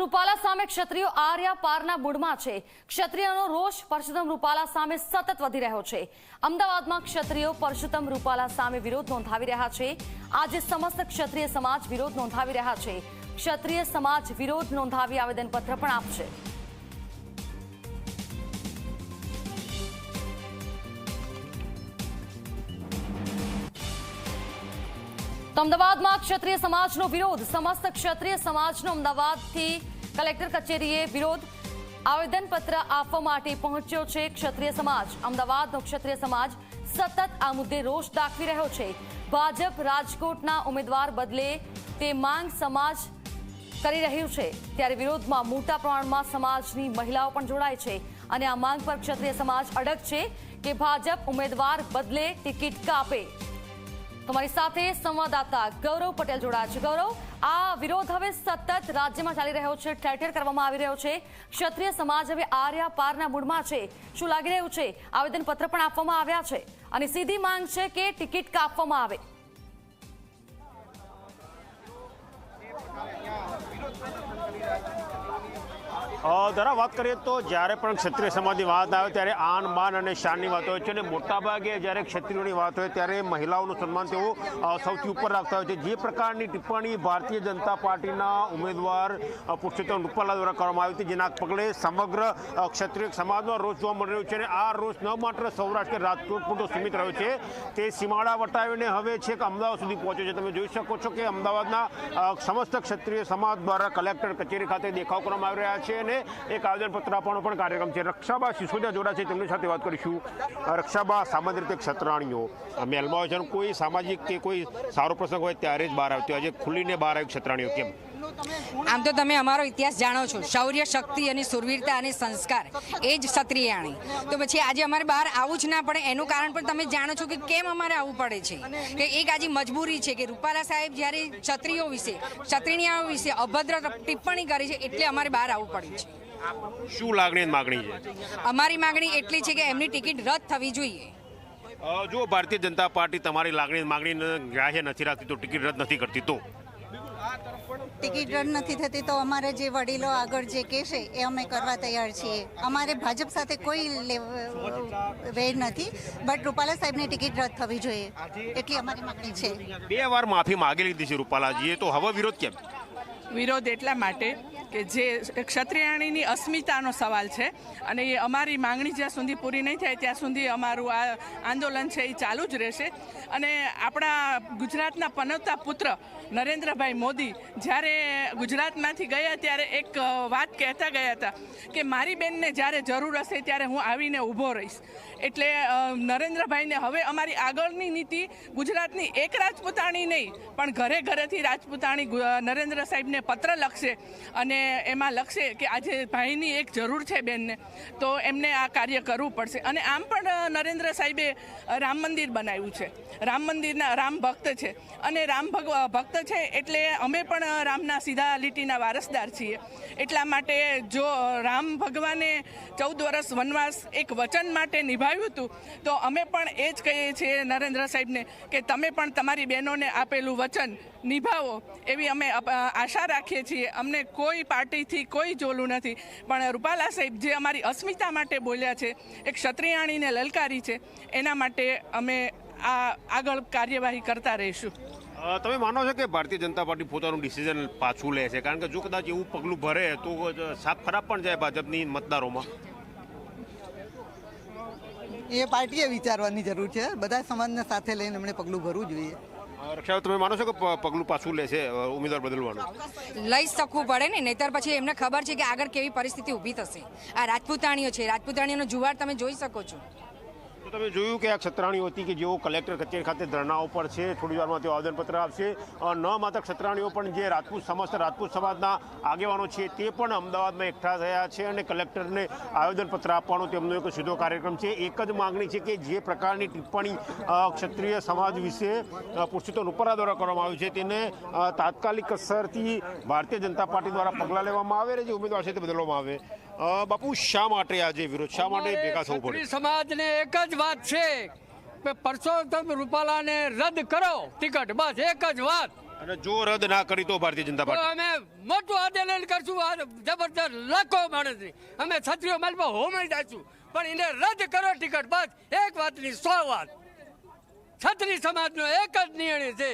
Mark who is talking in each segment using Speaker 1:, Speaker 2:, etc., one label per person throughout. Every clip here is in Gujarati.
Speaker 1: રૂપાલા સામે ક્ષત્રિયો આર્યા પારના મૂડમાં છે. ક્ષત્રિયનો રોષ પરસોત્તમ રૂપાલા સામે સતત વધી રહ્યો છે. અમદાવાદમાં ક્ષત્રિયો પરસોત્તમ રૂપાલા સામે વિરોધ નોંધાવી રહ્યા છે. આજે સમસ્ત ક્ષત્રિય સમાજ વિરોધ નોંધાવી રહ્યા છે. ક્ષત્રિય સમાજ વિરોધ નોંધાવી આવેદનપત્ર પણ આપશે. અમદાવાદમાં ક્ષત્રિય સમાજનો વિરોધ. સમસ્ત ક્ષત્રિય સમાજનો અમદાવાદથી કલેક્ટર કચેરીએ વિરોધ. આવેદનપત્ર આપવા માટે પહોંચ્યો છે ક્ષત્રિય સમાજ. અમદાવાદનો ક્ષત્રિય સમાજ સતત આ મુદ્દે રોષ દાખવી રહ્યો છે. ભાજપ રાજકોટના ઉમેદવાર બદલે તે માંગ સમાજ કરી રહ્યું છે. ત્યારે વિરોધમાં મોટા પ્રમાણમાં સમાજની મહિલાઓ પણ જોડાય છે. અને આ માંગ પર ક્ષત્રિય સમાજ અડગ છે કે ભાજપ ઉમેદવાર બદલે ટિકિટ કાપે. તમારી સાથે સંવાદદાતા ગૌરવ પટેલ જોડાયા છે. ગૌરવ આ વિરોધ હવે સતત રાજ્યમાં ચાલી રહ્યો છે ઠેર ઠેર કરવામાં આવી રહ્યો છે. ક્ષત્રિય સમાજ હવે આર્યા પારના મૂળમાં છે. શું લાગી રહ્યું છે? આવેદનપત્ર પણ આપવામાં આવ્યા છે. અને સીધી માંગ છે કે ટિકિટ કાપવામાં આવે.
Speaker 2: અ, જરા વાત કરીએ તો જ્યારે પણ ક્ષત્રિય સમાજની વાત આવે ત્યારે આન, માન અને શાનની વાત હોય છે અને મોટાભાગે જ્યારે ક્ષત્રિયોની વાત હોય ત્યારે મહિલાઓનું સન્માન તેઓ સૌથી ઉપર રાખતા હોય છે. જે પ્રકારની ટિપ્પણી ભારતીય જનતા પાર્ટીના ઉમેદવાર પુરુષોત્તમ રૂપાલા દ્વારા કરવામાં આવી હતી, જેના પગલે સમગ્ર ક્ષત્રિય સમાજનો રોષ જોવા મળી રહ્યો છે અને આ રોષ ન માત્ર સૌરાષ્ટ્ર કે રાજકોટ પૂરતો સીમિત રહ્યો છે, તે સીમાડા વટાવીને હવે છેક અમદાવાદ સુધી પહોંચ્યો છે. તમે જોઈ શકો છો કે અમદાવાદના સમસ્ત ક્ષત્રિય સમાજ દ્વારા કલેક્ટર કચેરી ખાતે દેખાવ કરવામાં આવી રહ્યા છે અને એક આવેદનપત્ર આપવાનો પણ કાર્યક્રમ છે. રક્ષાબા સિસોદિયા જોડા છે, તેમની સાથે વાત કરીશું. રક્ષાબા સામાન્ય રીતે ક્ષત્રાણીઓ મહેલમાં હોય છે કોઈ સામાજિક કે કોઈ સારો પ્રસંગ હોય ત્યારે જ બહાર આવતી છે. ખુલીને બહાર આવી ક્ષત્રાણીઓ કેમ?
Speaker 3: આમ તો તમે અમારો ઇતિહાસ જાણો છો. શૌર્ય શક્તિ અને સુરવીરતા અને સંસ્કાર. એ જ ક્ષત્રિયાણી. તો પછી આજે અમારે બહાર આવું જ ના પડે. એનું કારણ પણ તમે જાણો છો કે કેમ અમારે આવવું પડે છે. કે એક આજે મજબૂરી છે કે રૂપાલા સાહેબ જ્યારે ક્ષત્રિયો વિશે ક્ષત્રિણીઓ વિશે અભદ્ર ટિપ્પણી કરી છે એટલે અમારે બહાર આવવું પડ્યું છે.
Speaker 2: શું લાગણી માગણી છે?
Speaker 3: અમારી માગણી એટલી છે કે એમની ટિકિટ રદ થવી જોઈએ.
Speaker 2: જો ભારતીય જનતા પાર્ટી તમારી લાગણી માગણીને ગ્રાહ્ય નથી રાખતી તો ટિકિટ રદ નથી કરતી તો?
Speaker 4: ટિકિટ રદ નથી થતી તો અમારા જે વડીલો આગળ જે કહેશે એ અમે કરવા તૈયાર છીએ. અમારે ભાજપ સાથે કોઈ વેર નથી બટ રૂપાલા સાહેબની ટિકિટ રદ થવી જોઈએ. એટલી અમારી માંગણી છે.
Speaker 2: બે વાર માફી માગી લીધી છે રૂપાલાજીએ તો હવે વિરોધ કેમ?
Speaker 5: વિરોધ એટલા માટે કે જે ક્ષત્રિયાણીની અસ્મિતાનો સવાલ છે અને એ અમારી માંગણી જ્યાં સુધી પૂરી નહીં થાય ત્યાં સુધી અમારું આ આંદોલન છે એ ચાલુ જ રહેશે. અને આપણા ગુજરાતના પનવતા પુત્ર નરેન્દ્રભાઈ મોદી જ્યારે ગુજરાતમાંથી ગયા ત્યારે એક વાત કહેતા ગયા હતા કે મારી બેનને જ્યારે જરૂર હશે ત્યારે હું આવીને ઊભો રહીશ. એટલે નરેન્દ્રભાઈને હવે અમારી આગળની નીતિ ગુજરાતની એક રાજપૂતાણી નહીં, પણ ઘરે ઘરેથી રાજપૂતાણી નરેન્દ્ર સાહેબને પત્ર લખશે અને એમાં લખશે કે આજે ભાઈની એક જરૂર છે બેનને, તો એમને આ કાર્ય કરવું પડશે. અને આમ પણ નરેન્દ્ર સાહેબે રામ મંદિર બનાવ્યું છે. રામ મંદિરના, રામ ભક્ત છે. અને રામ ભક્ત છે એટલે અમે પણ રામના સીધા લીટીના વારસદાર છીએ. એટલા માટે જો રામ ભગવાને ચૌદ વર્ષ વનવાસ એક વચન માટે નિભાવ્યું હતું, તો અમે પણ એ જ કહીએ છીએ નરેન્દ્ર સાહેબને કે તમે પણ તમારી બહેનોને આપેલું વચન નિભાવો એવી અમે આશા રાખીએ છીએ. અમને કોઈ પાર્ટીથી કોઈ જોલું નથી. પણ રૂપાલા સાહેબ જે અમારી અસ્મિતા માટે બોલ્યા છે એક ક્ષત્રિયાણીને લલકારી છે એના માટે અમે આ આગળ કાર્યવાહી કરતા રહીશું.
Speaker 2: તમે માનો છો કે ભારતીય જનતા પાર્ટી પોતાનું ડિસિઝન પાછું લે છે? કારણ કે જો કદાચ એવું પગલું ભરે તો સાપ ખરાબ પણ જાય ભાજપની મતદારોમાં.
Speaker 6: એ પાર્ટીએ વિચારવાની જરૂર છે. બધા સમાજને સાથે લઈને એમણે પગલું ભરવું જોઈએ.
Speaker 2: રક્ષા તમે માનો છો કે પગલું પાછું લે છે ઉમેદવાર બદલવાનું?
Speaker 3: લઈ શકવું પડે ને, નહીતર પછી એમને ખબર છે કે આગળ કેવી પરિસ્થિતિ ઊભી થશે. આ રાજપૂતાણીઓ છે, રાજપૂતાણીઓનો જુવાળ તમે જોઈ શકો છો.
Speaker 2: તમે જોયું કે આ ક્ષત્રાણીઓ હતી કે જેઓ કલેક્ટર કચેરી ખાતે ધરણાઓ પર છે, થોડી વારમાં તેઓ આવેદનપત્ર આપશે. ન માત્ર ક્ષત્રાણીઓ પણ જે રાજપૂત સમસ્ત રાજપૂત સમાજના આગેવાનો છે તે પણ અમદાવાદમાં એકઠા થયા છે અને કલેક્ટરને આવેદનપત્ર આપવાનો તેમનો એક સીધો કાર્યક્રમ છે. એક જ માગણી છે કે જે પ્રકારની ટિપ્પણી ક્ષત્રિય સમાજ વિશે પુરુષોત્તમ રૂપરા દ્વારા કરવામાં આવી છે તેને તાત્કાલિક અસરથી ભારતીય જનતા પાર્ટી દ્વારા પગલાં લેવામાં આવે અને જે ઉમેદવાર છે તે બદલવામાં આવે. બાપુ શા માટે આજે વિરોધ? શા માટે ભેગા થવું પડે?
Speaker 7: સમાજને એક જ વાત છે કે પરસોત્તમ રૂપાલાને રદ કરો ટિકટ બસ એક જ વાત.
Speaker 2: અને જો રદ ના કરી તો ભારતીય જનતા પાર્ટી
Speaker 7: અમે મોટું આંદોલન કરશું આ જબરદસ્ત લાખો માણસ અમે છત્રીઓ માલમાં હોમણી જાશું પણ એને રદ કરો ટિકટ બસ એક વાતની સો વાત. છત્રી સમાજનો એક જ નિર્ણય છે.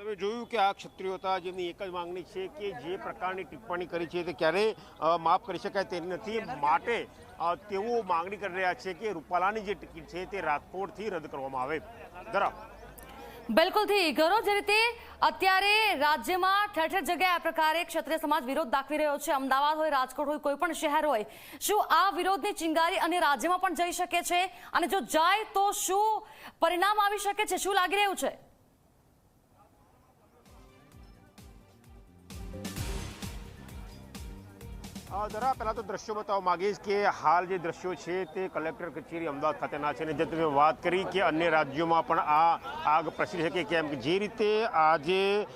Speaker 2: તમે જોયું કે આ ક્ષત્રિયો હતા જેમની એક જ માંગણી છે કે જે પ્રકારની ટિપ્પણી કરી છે તે ક્યારેય માફ કરી શકાય તેની નથી, માટે તેઓ માંગણી કરી રહ્યા છે કે રૂપાલાની જે ટિકિટ છે તે રાજકોટથી રદ કરવામાં આવે. જરા
Speaker 1: બિલકુલથી ઘરો જે રીતે અત્યારે રાજ્યમાં ઠેર ઠેર જગ્યાએ આ પ્રકારે ક્ષત્રિય સમાજ વિરોધ દાખવી રહ્યો છે. અમદાવાદ હોય, રાજકોટ હોય, કોઈ પણ શહેર હોય, શું આ વિરોધની ચિંગારી અને રાજ્યમાં પણ જઈ શકે છે? અને જો જાય તો શું પરિણામ આવી શકે છે? શું લાગી રહ્યું છે?
Speaker 2: જરા પહેલાં તો દ્રશ્યો બતાવવા માગીશ કે હાલ જે દ્રશ્યો છે તે કલેક્ટર કચેરી અમદાવાદ ખાતેના છે. અને જે તમે વાત કરી કે અન્ય રાજ્યોમાં પણ આ આગ પ્રસરી શકે કેમ કે જે રીતે આજે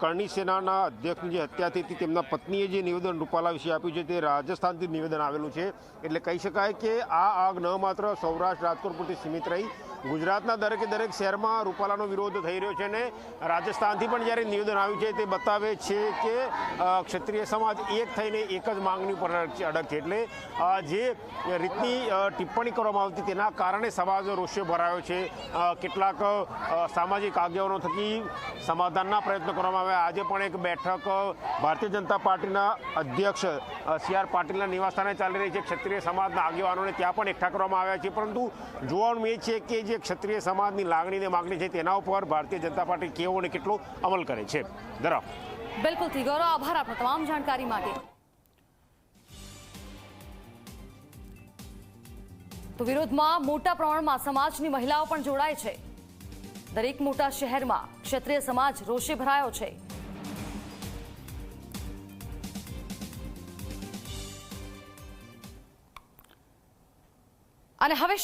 Speaker 2: કરણી સેનાના અધ્યક્ષની જે હત્યા થઈ હતી તેમના પત્નીએ જે નિવેદન રૂપાલા વિશે આપ્યું છે તે રાજસ્થાનથી નિવેદન આવેલું છે. એટલે કહી શકાય કે આ આગ ન માત્ર સૌરાષ્ટ્ર રાજકોટ પૂરતી સીમિત રહી ગુજરાતના દરેકે દરેક શહેરમાં રૂપાલાનો વિરોધ થઈ રહ્યો છે અને રાજસ્થાનથી પણ જ્યારે નિવેદન આવ્યું છે તે બતાવે છે કે ક્ષત્રિય સમાજ એક થઈને એક જ માંગણી પર અડગ છે. એટલે જે રીતની ટિપ્પણી કરવામાં આવતી તેના કારણે સમાજ રોષે ભરાયો છે. કેટલાક સામાજિક આગેવાનો થકી સમાધાનના પ્રયત્નો કરવામાં આવ્યા. આજે પણ એક બેઠક ભારતીય જનતા પાર્ટીના અધ્યક્ષ સી આર પાટીલના નિવાસસ્થાને ચાલી રહી છે. ક્ષત્રિય સમાજના આગેવાનોને ત્યાં પણ એકઠા કરવામાં આવ્યા છે. પરંતુ જોવાનું એ છે કે જે ક્ષત્રિય સમાજની લાગણીને માગણી છે તેના ઉપર ભારતીય જનતા પાર્ટી કેવો અને કેટલો અમલ કરે છે? ધરાવ
Speaker 1: બિલકુલથી ગૌરવ, આભાર આપનો તમામ જાણકારી માટે. તો વિરોધમાં મોટા પ્રમાણમાં સમાજની મહિલાઓ પણ જોડાય છે. દરેક મોટા શહેરમાં ક્ષત્રિય સમાજ રોષે ભરાયો છે. અને હવે